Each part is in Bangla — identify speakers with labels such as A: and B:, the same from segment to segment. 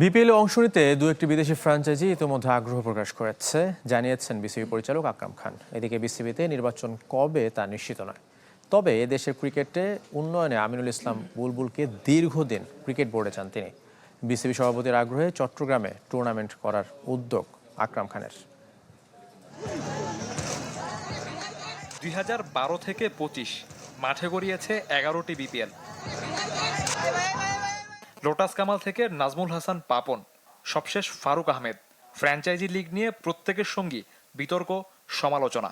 A: বিপিএল অংশ নিতে দু একটি বিদেশি ফ্র্যাঞ্চাইজি ইতিমধ্যে আগ্রহ প্রকাশ করেছে, জানিয়েছেন বিসিবি পরিচালক আকরাম খান। এদিকে বিসিবিতে নির্বাচন কবে তা নিশ্চিত নয়। তবে দেশের ক্রিকেটে উন্নয়নে আমিনুল ইসলাম বুলবুলকে দীর্ঘদিন ক্রিকেট বোর্ডে চান তিনি। বিসিবি সভাপতির আগ্রহে চট্টগ্রামে টুর্নামেন্ট করার উদ্যোগ আকরাম খানের।
B: দুই হাজার বারো থেকে পঁচিশ, মাঠে গড়িয়েছে এগারোটি বিপিএল। লোটাস কামাল থেকে নাজমুল হাসান পাপন, সবশেষ ফারুক আহমেদ। ফ্র্যাঞ্চাইজি লিগ নিয়ে প্রত্যেকের সঙ্গী বিতর্ক, সমালোচনা।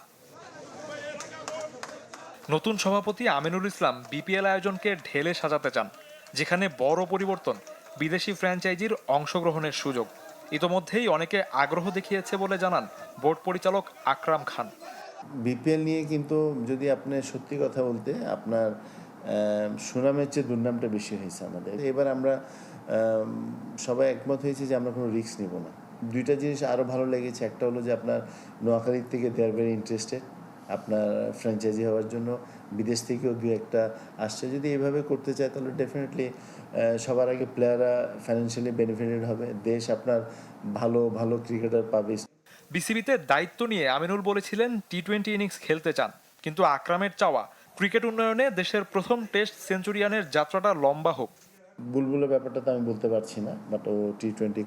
B: নতুন সভাপতি আমিনুল ইসলাম বিপিএল আয়োজনকে ঢেলে সাজাতে চান, যেখানে বড় পরিবর্তন বিদেশি ফ্র্যাঞ্চাইজির অংশগ্রহণের সুযোগ। ইতোমধ্যেই অনেকে আগ্রহ দেখিয়েছে বলে জানান বোর্ড পরিচালক আকরাম খান।
C: বিপিএল নিয়ে কিন্তু যদি আপনি সত্যি কথা বলতে আপনার সুনামের চেয়ে দুর্নামটা বেশি হয়েছে আমাদের। এবার আমরা সবাই একমত হয়েছে যে আমরা কোনো রিস্ক নিব না। দুইটা জিনিস আরও ভালো লেগেছে। একটা হলো যে আপনার নোয়াখালীর থেকে দে আর ভেরি ইন্টারেস্টেড আপনার ফ্র্যাঞ্চাইজি হওয়ার জন্য। বিদেশ থেকেও দু একটা আসছে। যদি এইভাবে করতে চায় তাহলে ডেফিনেটলি সবার আগে প্লেয়াররা ফাইন্যান্সিয়ালি বেনিফিটেড হবে। দেশ আপনার ভালো ভালো ক্রিকেটার পাবে।
B: বিসিবিতে দায়িত্ব নিয়ে আমিনুল বলেছিলেন টি টোয়েন্টি ইনিংস খেলতে চান। কিন্তু আকরামের চাওয়া ক্রিকেট উন্নয়নে দেশের প্রথম টেস্ট সেঞ্চুরিয়ানের যাত্রাটা লম্বা হোক।
C: বুলবুলের ব্যাপারটা তো আমি বলতে পারছি না বাট ও টি টোয়েন্টি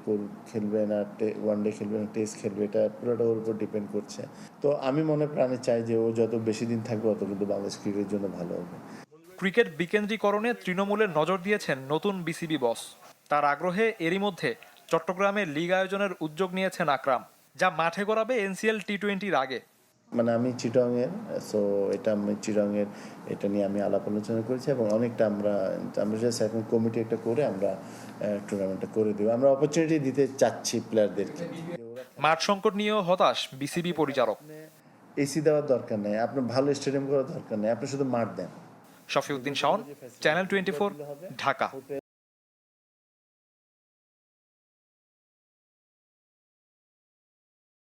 C: খেলবে না ওয়ান ডে খেলবে না টেস্ট খেলবে এটা পুরোটা ওর উপর ডিপেন্ড করছে। তো আমি মনে প্রাণে চাই যে ও যত বেশি দিন থাকবে অত কিন্তু বাংলাদেশ ক্রিকেটের জন্য ভালো হবে।
B: ক্রিকেট বিকেন্দ্রীকরণে তৃণমূলের নজর দিয়েছেন নতুন বিসিবি বস তার আগ্রহে এরই মধ্যে চট্টগ্রামে লিগ আয়োজনের উদ্যোগ নিয়েছেন আকরাম যা মাঠে গড়াবে এনসিএল টি টোয়েন্টির আগে।
C: মানে আমি চিটংয়ের সো এটা আমি চিটংয়ের এটা নিয়ে আমি আলাপ আলোচনা করেছি এবং অনেকটা আমরা আমরা জাস্ট এখন কমিটি একটা করে আমরা টুর্নামেন্টটা করে দেবো। আমরা অপরচুনিটি দিতে চাচ্ছি প্লেয়ারদেরকে
B: মাঠ সংকট নিয়েও হতাশ বিসিবি পরিচালক।
C: এসি দেওয়ার দরকার নেই আপনার ভালো স্টেডিয়াম করার দরকার নেই আপনি শুধু মাঠ দেন।
B: Shafiuddin Shaon channel twenty Dhaka.